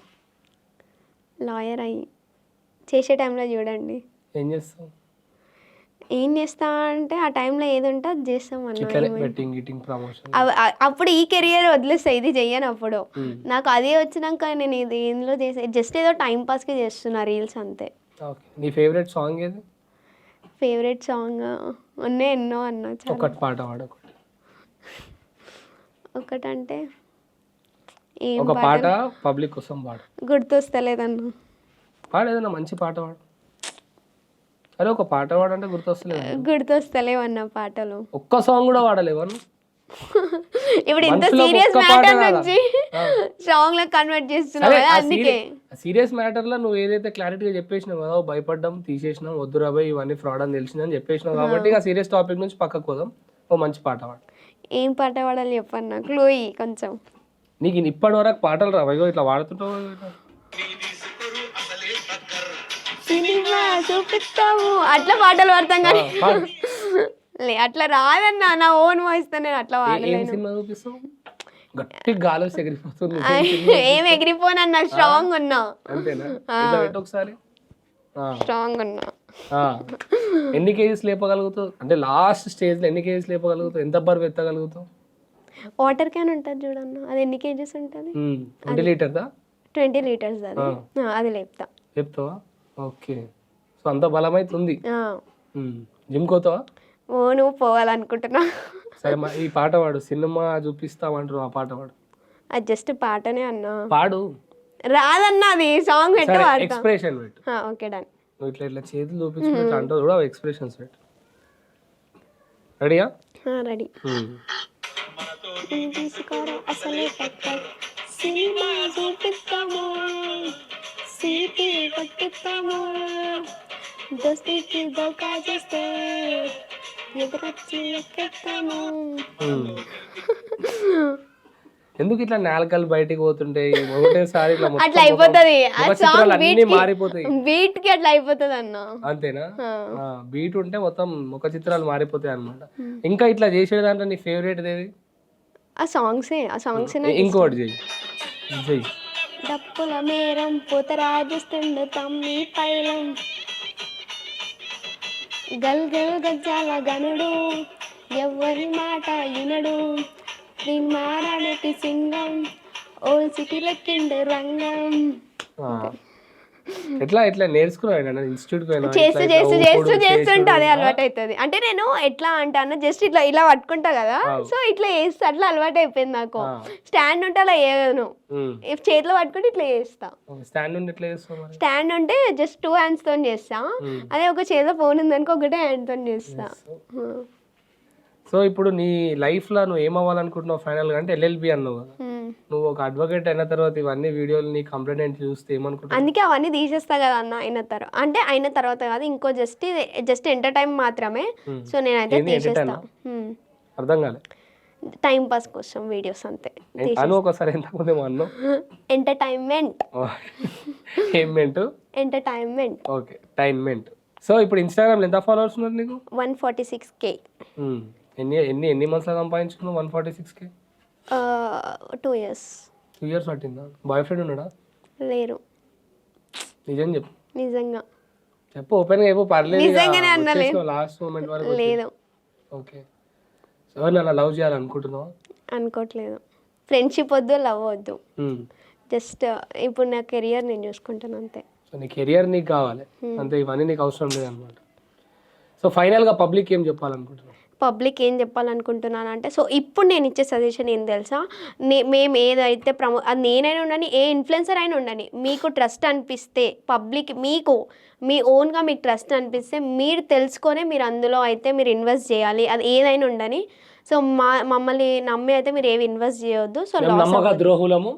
Speaker 2: లాయర్ అయ్యి చేసే టైంలో చూడండి.
Speaker 1: ఏం చేస్తావు?
Speaker 2: ఏం చేస్తా అంటే ఆ టైంలో ఏది ఉంటే అది చేస్తాం అన్న అప్పుడు ఈ కెరియర్ వదిలేస్తా ఇది చెయ్యను అప్పుడు. నాకు అదే వచ్చినాక నేను ఇది ఏందులో చేసే జస్ట్ ఏదో టైం పాస్కి చేస్తున్నా రీల్స్ అంతే.
Speaker 1: నీ ఫేవరెట్ సాంగ్ ఏది?
Speaker 2: ఫేవరెట్ సాంగ్ ఉన్నాయి ఎన్నో అన్న
Speaker 1: ఒకటి పాట
Speaker 2: ఒకటంటే ఏం పాట?
Speaker 1: పబ్లిక్ కోసం పాడు.
Speaker 2: గుర్తొస్తలేదన్న.
Speaker 1: పాడు ఏదైనా మంచి పాట పాడు. అరే ఒక పాట పాడంటే గుర్తొస్తలేదు
Speaker 2: గుర్తొస్తలేవన్న పాటలు.
Speaker 1: ఒక్క సాంగ్ కూడా వాడలేవు నువ్వు?
Speaker 2: ఇప్పుడు ఇంత సీరియస్ మ్యాటర్? నుంచి సాంగ్లో కన్వర్ట్ చేస్తున్నావు అందుకే.
Speaker 1: సీరియస్ మ్యాటర్లో నువ్వు ఏదైతే క్లారిటీగా చెప్పేసినావు కదా భయపడ్డం తీసేసినాం వద్దు రాబోయ్ ఇవన్నీ ఫ్రాడ్ అని తెలిసిందని చెప్పేసినావు కాబట్టి ఇక సీరియస్ టాపిక్ నుంచి పక్కకు పోదాం ఓ మంచి పాట పాడు.
Speaker 2: ఏం పాట పాడాలి చెప్పన్న? క్లూయి కొంచెం.
Speaker 1: నీకు ఇప్పటి వరకు పాటలు రావు ఇట్లా వాడుతుంటావు?
Speaker 2: సినిమా చూపిస్తాము అట్లా పాటలు పాడతాం కానీ. లే అట్లా రాదన్న నా ఓన్ వాయిస్తో నేను అట్లా వాడలేను.
Speaker 1: చూపిస్తావు? గట్టి గాలి ఎగిరిపోతుంది.
Speaker 2: ఏం ఎగిరిపోనన్నా స్ట్రాంగ్ ఉన్నా.
Speaker 1: ఒకసారి.
Speaker 2: స్ట్రాంగ్ ఉన్నా.
Speaker 1: ఎన్ని కేజీస్ లేపగలుగుతావు? అంటే లాస్ట్ స్టేజ్లో ఎన్ని కేజీస్ లేపగలుగుతావు? ఎంత బరువు ఎత్తగలుగుతావు?
Speaker 2: వాటర్ క్యాన్ ఉంటుంది చూడన్న. అది ఎన్ని కేజీస్ ఉంటుంది?
Speaker 1: ట్వంటీ లీటర్దా?
Speaker 2: ట్వంటీ లీటర్స్ అది. అది లేపుతా.
Speaker 1: చెప్తావా ఓకే. సో అంత బలమైతుంది.
Speaker 2: ఆ.
Speaker 1: జిమ్ కోతావా?
Speaker 2: ఓ నువ్వు పోవాలనుకుంటున్నా.
Speaker 1: సరే మా ఈ పాట పాడు. సినిమా చూపిస్తామంటారు ఆ పాట పాడు.
Speaker 2: అది జస్ట్ పాటనే అన్నా.
Speaker 1: పాడు.
Speaker 2: రాదన్న అది సాంగ్ పెట్టు వాడతా
Speaker 1: ఎక్స్ప్రెషన్ పెట్టు.
Speaker 2: Okay done.
Speaker 1: నువ్వు ఇట్లా ఇట్లా చేతులు చూపించుకుంటా అంటావు కూడా ఎక్స్ప్రెషన్స్ పెట్టు. రెడీయా
Speaker 2: రెడీ అసలే సినిమా కొట్టిస్తాము దోస్తికి దోకా చేస్తే ఎదురొచ్చి ఎక్కేస్తాము
Speaker 1: ఎందుకు ఇట్లా నేలకలు బయటికి పోతుంటాయి ఒకటేసారి ఇట్లా మొత్తం
Speaker 2: అట్లా అయిపోతుంది. ఆ
Speaker 1: ముఖ
Speaker 2: సాంగ్
Speaker 1: చిత్రాలు అన్ని
Speaker 2: బీట్
Speaker 1: మారిపోతాయి.
Speaker 2: బీట్కి అట్లా అయిపోతుంది అన్న.
Speaker 1: అంతేనా?
Speaker 2: ఆ.
Speaker 1: బీట్ ఉంటే మొత్తం ముఖ చిత్రాలు మారిపోతాయి అనమాట ఇంకా ఇట్లా చేసే దాంట్లో నీ ఫేవరెట్ ఏది?
Speaker 2: ఆ సాంగ్సే ఆ సాంగ్స్
Speaker 1: ఇంకోటి చెయ్యి. చెయ్యి.
Speaker 2: డప్పుల మేరం పూతరాజిస్తుండు తమ్మి పైలం. గల్ గల్ గజ్జాల గనుడు ఎవరి మాట వినడు దీని మారాడటి సింగం ఓల్ సిటీ లెక్కిండు రంగం.
Speaker 1: ఆ. ఎట్లా ఎట్లా నేర్చుకున్నాడు ఇన్స్టిట్యూట్ పోయినా
Speaker 2: చేస్తూ చేస్తూ చేస్తూ చేస్తుంటే అదే. అలవాటు అవుతుంది అంటే నేను ఎట్లా అంటే అన్న జస్ట్ ఇట్లా ఇలా పట్టుకుంటా కదా. సో ఇట్లా చేస్తా అట్లా అలవాటు అయిపోయింది నాకు. స్టాండ్ ఉంటే అలా చేయను. ఇఫ్ చేతిలో పట్టుకుంటే ఇట్లా చేస్తా
Speaker 1: స్టాండ్ ఉండి ఎట్లా చేస్తావు మరి
Speaker 2: స్టాండ్ ఉంటే జస్ట్ టూ హ్యాండ్స్తో చేస్తా. అదే ఒక చేతిలో ఫోన్ ఉందనుకో ఒకటే హ్యాండ్తో చేస్తా.
Speaker 1: సో ఇప్పుడు నీ లైఫ్లో నువ్వు ఏమవ్వాలనుకుంటున్నావు ఫైనల్గా? అంటే ఎల్ఎల్బి అన్నావు కదా. నువ్వు ఒక అడ్వకేట్ అయిన తర్వాత ఇవన్నీ వీడియోలు నీ కంప్లైంట్ చూస్తే ఏమనుకుంటావు?
Speaker 2: అందుకే అవన్నీ తీసేస్తా కదా అన్న అయిన తర్వాత అంటే అయిన తర్వాత కాదు ఇంకో జస్ట్ జస్ట్ ఎంటర్టైన్ మాత్రమే. సో నేనైతే తీసేస్తా.
Speaker 1: అర్థం కాలే.
Speaker 2: టైం పాస్ కోసం వీడియోస్ అంతే.
Speaker 1: అను ఒకసారి ఎంతమంది అన్నావు?
Speaker 2: ఎంటర్టైన్మెంట్ (laughs)
Speaker 1: ఏం మెంటు?
Speaker 2: ఎంటర్టైన్మెంట్
Speaker 1: ఓకే టైన్మెంట్ సో ఇప్పుడు ఇన్స్టాగ్రామ్లో ఎంత ఫాలోవర్స్ ఉన్నారు నీకు?
Speaker 2: One forty six K.
Speaker 1: ఎన్ని ఎన్ని ఎన్ని మంత్స్లో సంపాదించుకున్నావు? వన్ ఫార్టీ సిక్స్కి
Speaker 2: టూ ఇయర్స్
Speaker 1: టూ ఇయర్స్ పట్టిందా? బాయ్ ఫ్రెండ్ ఉన్నాడా?
Speaker 2: లేరు.
Speaker 1: నిజం చెప్పు.
Speaker 2: నిజంగా.
Speaker 1: చెప్పు ఓపెన్గా చెప్పు పర్లేదు
Speaker 2: నిజంగానే అన్నలే.
Speaker 1: లాస్ట్ మూమెంట్ వరకు
Speaker 2: లేదు.
Speaker 1: ఓకే సో నన్ను లవ్ చేయాలనుకుంటున్నావు?
Speaker 2: అనుకోవట్లేదు ఫ్రెండ్షిప్ వద్దు లవ్ వద్దు. జస్ట్ ఇప్పుడు నా కెరియర్ నేను చూసుకుంటాను అంతే.
Speaker 1: సో నీ కెరియర్ నీకు కావాలి. అంతే ఇవన్నీ నీకు అవసరం లేదు అనమాట సో ఫైనల్గా పబ్లిక్ ఏం చెప్పాలనుకుంటున్నావు?
Speaker 2: పబ్లిక్ ఏం చెప్పాలనుకుంటున్నాను అంటే సో ఇప్పుడు నేను ఇచ్చే సజెషన్ ఏం తెలుసా? నే మేము ఏదైతే ప్రమో అది నేనైనా ఉండని ఏ ఇన్ఫ్లుయెన్సర్ అయినా ఉండని మీకు ట్రస్ట్ అనిపిస్తే పబ్లిక్ మీకు మీ ఓన్గా మీకు ట్రస్ట్ అనిపిస్తే మీరు తెలుసుకొనే మీరు అందులో అయితే మీరు ఇన్వెస్ట్ చేయాలి. అది ఏదైనా ఉండని సో మా మమ్మల్ని నమ్మి అయితే మీరు ఏవి ఇన్వెస్ట్ చేయొద్దు. సో
Speaker 1: నమ్మక ద్రోహులము?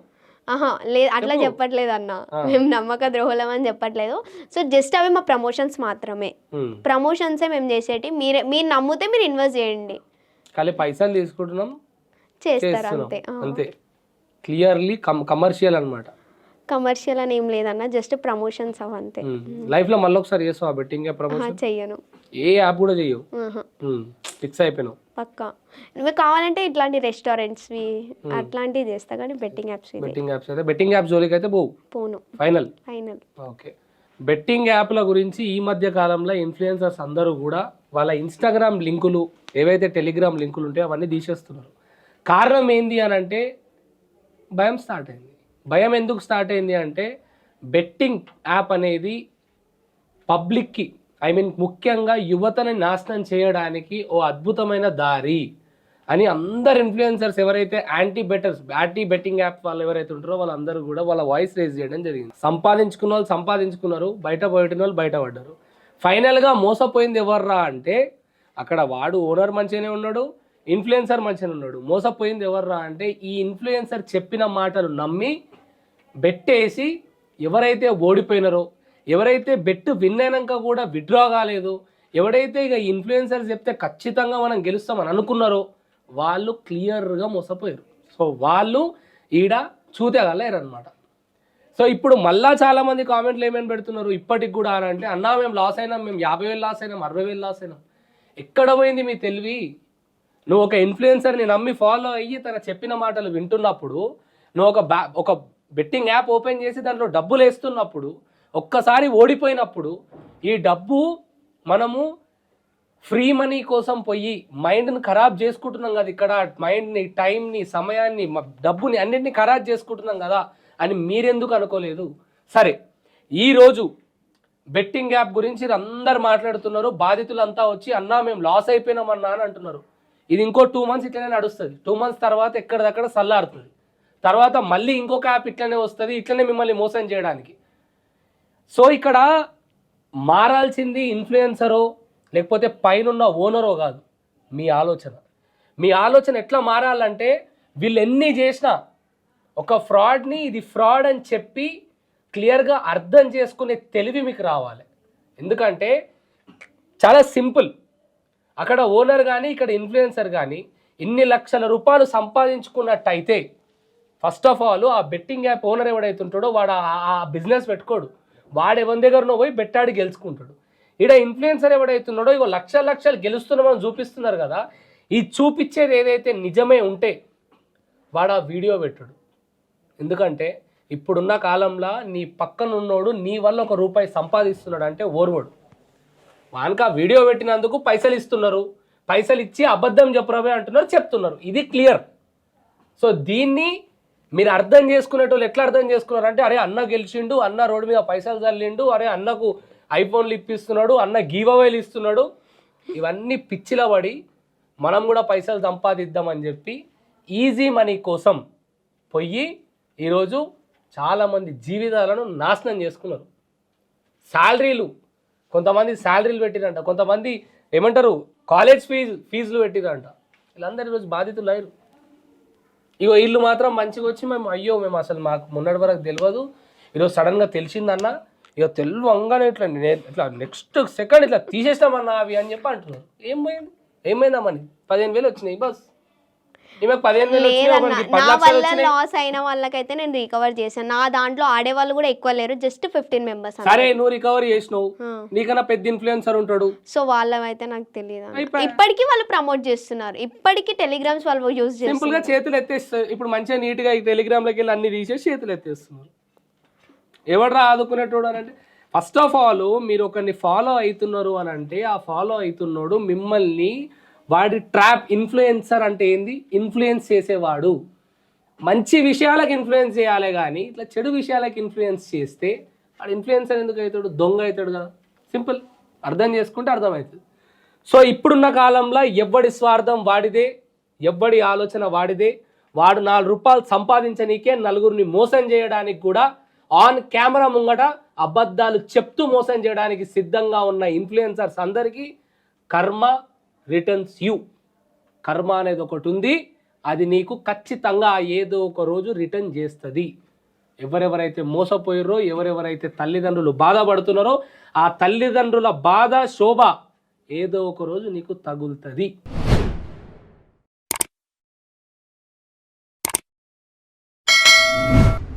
Speaker 2: ఆహా లేదు అట్లా చెప్పట్లేదు అన్న మేము నమ్మక ద్రోహులం అని చెప్పట్లేదు. సో జస్ట్ అవి మా ప్రమోషన్స్ మాత్రమే. ప్రమోషన్సే మేము చేసేటి మీరే మీరు నమ్మితే మీరు ఇన్వెస్ట్ చేయండి.
Speaker 1: ఖాళీ పైసలు తీసుకుంటున్నాం
Speaker 2: చేస్తారు అంతే.
Speaker 1: అంతే. క్లియర్లీ కమర్షియల్ అనమాట
Speaker 2: కమర్షియల్ అని ఏం లేదన్న జస్ట్ ప్రమోషన్స్ అవి అంతే.
Speaker 1: లైఫ్లో మళ్ళీ ఒకసారి చేస్తావు ఆ బెట్టింగ్ ప్రమోషన్?
Speaker 2: చెయ్యను.
Speaker 1: ఏ యాప్ కూడా చెయ్యవు. ఫిక్స్ అయిపోయినావు.
Speaker 2: పక్కా. నువ్వు కావాలంటే ఇట్లాంటి రెస్టారెంట్స్వి అట్లాంటివి చేస్తా కానీ బెట్టింగ్ యాప్స్
Speaker 1: బెట్టింగ్ యాప్స్ అయితే బెట్టింగ్ యాప్ జోలికి అయితే పోవు.
Speaker 2: పోను.
Speaker 1: Final
Speaker 2: final
Speaker 1: okay. బెట్టింగ్ యాప్ల గురించి ఈ మధ్య కాలంలో ఇన్ఫ్లుయెన్సర్స్ అందరూ కూడా వాళ్ళ ఇన్స్టాగ్రామ్ లింకులు ఏవైతే టెలిగ్రామ్ లింకులు ఉంటాయో అవన్నీ తీసేస్తున్నారు. కారణం ఏంది అని అంటే భయం స్టార్ట్ అయింది. భయం ఎందుకు స్టార్ట్ అయింది అంటే బెట్టింగ్ యాప్ అనేది పబ్లిక్కి ఐ మీన్ ముఖ్యంగా యువతని నాశనం చేయడానికి ఓ అద్భుతమైన దారి అని అందరు ఇన్ఫ్లుయెన్సర్స్ ఎవరైతే anti betters anti betting app వాళ్ళు ఎవరైతే ఉంటారో వాళ్ళందరూ కూడా వాళ్ళ వాయిస్ రేజ్ చేయడం జరిగింది. సంపాదించుకున్న వాళ్ళు సంపాదించుకున్నారు బయట పోయిన వాళ్ళు బయట పడ్డారు. ఫైనల్గా మోసపోయింది ఎవర్రా అంటే అక్కడ వాడు ఓనర్ మంచిగానే ఉన్నాడు ఇన్ఫ్లుయెన్సర్ మంచిగానే ఉన్నాడు. మోసపోయింది ఎవర్రా అంటే ఈ ఇన్ఫ్లుయెన్సర్ చెప్పిన మాటలు నమ్మి బెట్టేసి ఎవరైతే ఓడిపోయినారో ఎవరైతే బెట్ విన్ అయినాక కూడా విత్డ్రా కాలేదు ఎవడైతే ఇక ఇన్ఫ్లుయెన్సర్ చెప్తే ఖచ్చితంగా మనం గెలుస్తామని అనుకున్నారో వాళ్ళు క్లియర్గా మోసపోయారు. సో వాళ్ళు ఈడ చూతేగలేరు అనమాట సో ఇప్పుడు మళ్ళా చాలామంది కామెంట్లు ఏమేమి పెడుతున్నారు? ఇప్పటికి కూడా అని అంటే అన్నా మేము లాస్ అయినాం మేము యాభై వేలు లాస్ అయినాం అరవై వేలు లాస్ అయినాం. ఎక్కడ పోయింది మీ తెలివి? నువ్వు ఒక ఇన్ఫ్లుయెన్సర్ని నమ్మి ఫాలో అయ్యి తన చెప్పిన మాటలు వింటున్నప్పుడు నువ్వు ఒక బ్యా ఒక బెట్టింగ్ యాప్ ఓపెన్ చేసి దాంట్లో డబ్బులు వేస్తున్నప్పుడు ఒక్కసారి ఓడిపోయినప్పుడు ఈ డబ్బు మనము ఫ్రీ మనీ కోసం పోయి మైండ్ని ఖరాబ్ చేసుకుంటున్నాం కదా ఇక్కడ మైండ్ని టైంని సమయాన్ని డబ్బుని అన్నింటినీ ఖరాబ్ చేసుకుంటున్నాం కదా అని మీరెందుకు అనుకోలేదు? సరే ఈరోజు బెట్టింగ్ యాప్ గురించి అందరు మాట్లాడుతున్నారు బాధితులంతా వచ్చి అన్నా మేము లాస్ అయిపోయినాం అన్నా అని అంటున్నారు. ఇది ఇంకో టూ మంత్స్ ఇట్లనే నడుస్తుంది. టూ మంత్స్ తర్వాత ఎక్కడిదక్కడ సల్లారుతుంది తర్వాత మళ్ళీ ఇంకొక యాప్ ఇట్లనే వస్తుంది ఇట్లనే మిమ్మల్ని మోసం చేయడానికి. సో ఇక్కడ మారాల్సింది ఇన్ఫ్లుయెన్సరో లేకపోతే పైనున్న ఓనరో కాదు మీ ఆలోచన. మీ ఆలోచన ఎట్లా మారాలంటే వీళ్ళు ఎన్ని చేసినా ఒక ఫ్రాడ్ని ఇది ఫ్రాడ్ అని చెప్పి క్లియర్గా అర్థం చేసుకునే తెలివి మీకు రావాలి. ఎందుకంటే చాలా సింపుల్. అక్కడ ఓనర్ కానీ ఇక్కడ ఇన్ఫ్లుయెన్సర్ కానీ ఇన్ని లక్షల రూపాయలు సంపాదించుకున్నట్టయితే ఫస్ట్ ఆఫ్ ఆల్ ఆ బెట్టింగ్ యాప్ ఓనర్ ఎవడైతుంటాడో వాడు ఆ బిజినెస్ పెట్టుకోడు. వాడు ఎవరి దగ్గరనో పోయి బెట్టాడి గెలుచుకుంటాడు. ఈడ ఇన్ఫ్లుయెన్సర్ ఎవడైతున్నాడో ఇగో లక్ష లక్షలు గెలుస్తున్నామని చూపిస్తున్నారు కదా ఈ చూపించేది ఏదైతే నిజమే ఉంటే వాడు ఆ వీడియో పెట్టాడు. ఎందుకంటే ఇప్పుడున్న కాలంలో నీ పక్కనున్నోడు నీ వల్ల ఒక రూపాయి సంపాదిస్తున్నాడు అంటే ఓర్వడు. వానికి ఆ వీడియో పెట్టినందుకు పైసలు ఇస్తున్నారు. పైసలు ఇచ్చి అబద్ధం చెప్పరావే అంటున్నారు చెప్తున్నారు. ఇది క్లియర్. సో దీన్ని మీరు అర్థం చేసుకునేటోళ్ళు ఎట్లా అర్థం చేసుకున్నారు అంటే అరే అన్న గెలిచిండు అన్న రోడ్డు మీద పైసలు చల్లిండు అరే అన్నకు ఐఫోన్లు ఇప్పిస్తున్నాడు అన్న గీవవేలు ఇస్తున్నాడు. ఇవన్నీ పిచ్చిలో పడి మనం కూడా పైసలు సంపాదిద్దామని చెప్పి ఈజీ మనీ కోసం పోయి ఈరోజు చాలామంది జీవితాలను నాశనం చేసుకున్నారు. శాలరీలు కొంతమంది శాలరీలు పెట్టిరంట కొంతమంది ఏమంటారు కాలేజ్ ఫీజు ఫీజులు పెట్టిరంట. వీళ్ళందరూ ఈరోజు బాధితులు అయ్యారు. ఇగో ఇల్లు మాత్రం మంచిగా వచ్చి మేము అయ్యో మేము అసలు మాకు మొన్నటి వరకు తెలియదు ఈరోజు సడన్గా తెలిసిందన్న ఇక తెలివంగానే ఇట్లా నేను ఇట్లా నెక్స్ట్ సెకండ్ ఇట్లా తీసేస్తామన్నా అవి అని చెప్పి అంటున్నారు. ఏం పోయింది? ఏమైందామని పదిహేను వేలు వచ్చినాయి బస్.
Speaker 2: నా వల్ల లాస్ అయిన వాళ్ళకైతే నేను రికవర్ చేశాను. నా దాంట్లో ఆడే వాళ్ళు కూడా ఎక్కువ లేరు జస్ట్ ఫిఫ్టీన్ మెంబర్స్
Speaker 1: సరే నువ్వు రికవరీ చేసినావు. నీకన్నా పెద్ద ఇన్ఫ్లుయెన్సర్ ఉంటాడు.
Speaker 2: సో వాళ్ళవైతే నాకు తెలియదు. ఇప్పటికీ వాళ్ళు ప్రమోట్ చేస్తున్నారు. ఇప్పటికీ టెలిగ్రామ్స్ వాళ్ళు యూజ్ సింపుల్గా
Speaker 1: చేతులు ఎత్తేస్తారు. ఇప్పుడు మంచిగా నీట్గా టెలిగ్రామ్లోకి వెళ్ళి అన్ని తీసేసి చేతులు ఎత్తేస్తున్నారు. ఎవడరా ఆదుకునేటోడు అని అంటే ఫస్ట్ ఆఫ్ ఆల్ మీరు ఒకరిని ఫాలో అవుతున్నారు అని అంటే ఆ ఫాలో అవుతున్నాడు మిమ్మల్ని వాడి ట్రాప్ ఇన్ఫ్లుయెన్సర్ అంటే ఏంది? ఇన్ఫ్లుయెన్స్ చేసేవాడు. మంచి విషయాలకు ఇన్ఫ్లుయెన్స్ చేయాలి కానీ ఇట్లా చెడు విషయాలకు ఇన్ఫ్లుయెన్స్ చేస్తే వాడు ఇన్ఫ్లుయెన్సర్ ఎందుకు అవుతాడు? దొంగ అవుతాడు కదా. సింపుల్. అర్థం చేసుకుంటే అర్థమవుతుంది. సో ఇప్పుడున్న కాలంలో ఎవ్వడి స్వార్థం వాడిదే ఎవ్వడి ఆలోచన వాడిదే. వాడు నాలుగు రూపాయలు సంపాదించనీకే నలుగురిని మోసం చేయడానికి కూడా ఆన్ కెమెరా ముంగట అబద్ధాలు చెప్తూ మోసం చేయడానికి సిద్ధంగా ఉన్న ఇన్ఫ్లుయెన్సర్స్ అందరికీ కర్మ రిటర్న్స్ యూ కర్మ అనేది ఒకటి ఉంది. అది నీకు ఖచ్చితంగా ఏదో ఒక రోజు రిటర్న్ చేస్తుంది. ఎవరెవరైతే మోసపోయారో ఎవరెవరైతే తల్లిదండ్రులు బాధపడుతున్నారో ఆ తల్లిదండ్రుల బాధ శోభ ఏదో ఒక రోజు నీకు తగులుతుంది.